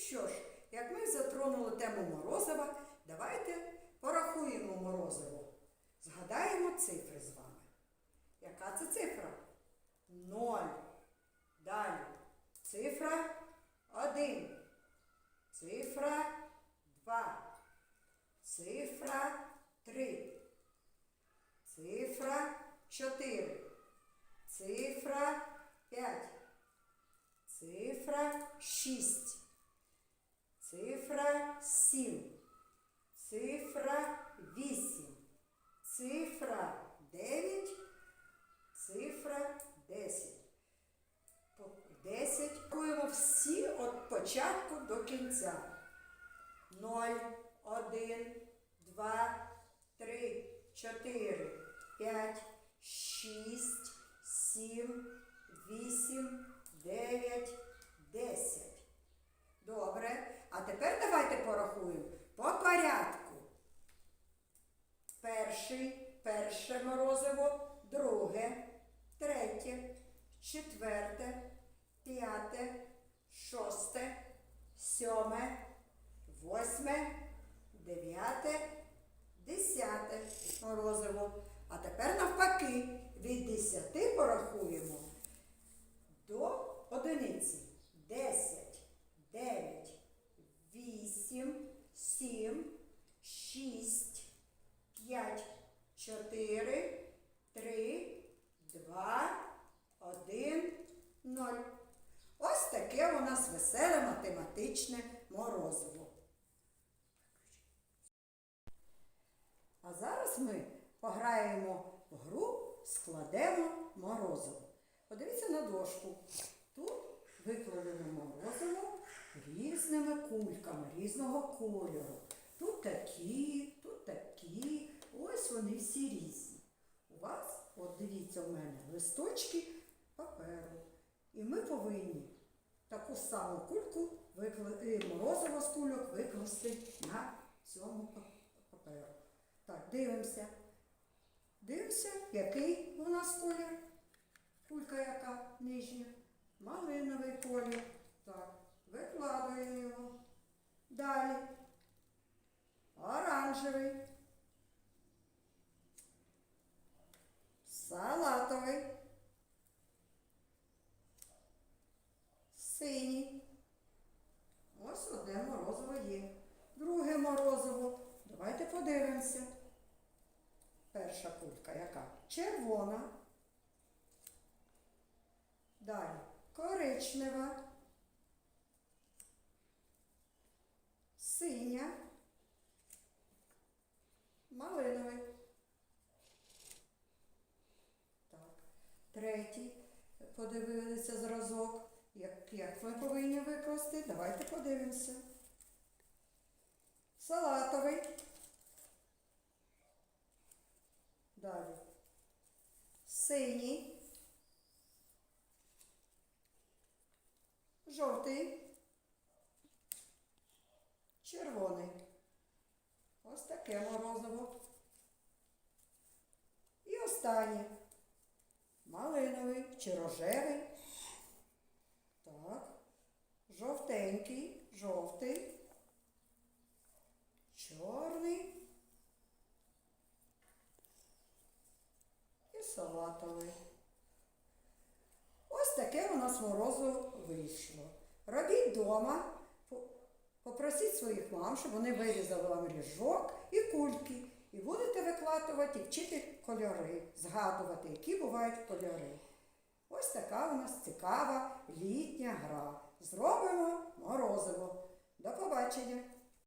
що ж, як ми затронули тему морозива, давайте порахуємо морозиво. Згадаємо цифри з вами. Яка це цифра? Ноль. Далі. Цифра один. Цифра два. Цифра три. Цифра чотири. Цифра п'ять. Цифра шість. Цифра сім. Цифра вісім. Цифра дев'ять. Цифра десять. По- Десять. Рахуємо всі від початку до кінця. Ноль, один, два, три, чотири, п'ять, шість, сім, вісім, дев'ять, десять. Добре. А тепер давайте порахуємо по порядку. Перший, перше морозиво, друге, третє, четверте, п'яте, шосте, сьоме, восьме, дев'яте, десяте морозиво. А тепер навпаки від десяти порахуємо до одиниці. Десять, вісім, сім, шість, п'ять, чотири, три, два, один, ноль. Ось таке у нас веселе математичне морозиво. А зараз ми пограємо в гру складемо морозиво. Подивіться на дошку. Тут викладено морозиво кульками різного кольору. Тут такі, тут такі. Ось вони всі різні. У вас, от дивіться, у мене листочки паперу. І ми повинні таку саму кульку викла- е, морозиво з кульок викласти на цьому паперу. Так, дивимося. Дивимося, який у нас колір. Кулька яка нижня. Малиновий колір. Так, викладуємо його. Далі. Оранжевий. Салатовий. Синій. Ось одне морозиво є. Друге морозиво. Давайте подивимося. Перша кулька яка? Червона. Далі коричнева. Синя. Малиновий. Так. Третій. Подивилися зразок. Як, як ми повинні викласти? Давайте подивимося. Салатовий. Далі. Синій. Жовтий. Червоний. Ось таке морозиво. І останнє. Малиновий чи рожевий. Так. Жовтенький, жовтий. Чорний. І салатовий. Ось таке у нас морозиво вийшло. Робіть вдома, попросіть своїх мам, щоб вони вирізали вам ріжок і кульки. І будете викладувати і вчити кольори, згадувати, які бувають кольори. Ось така у нас цікава літня гра. Зробимо морозиво. До побачення!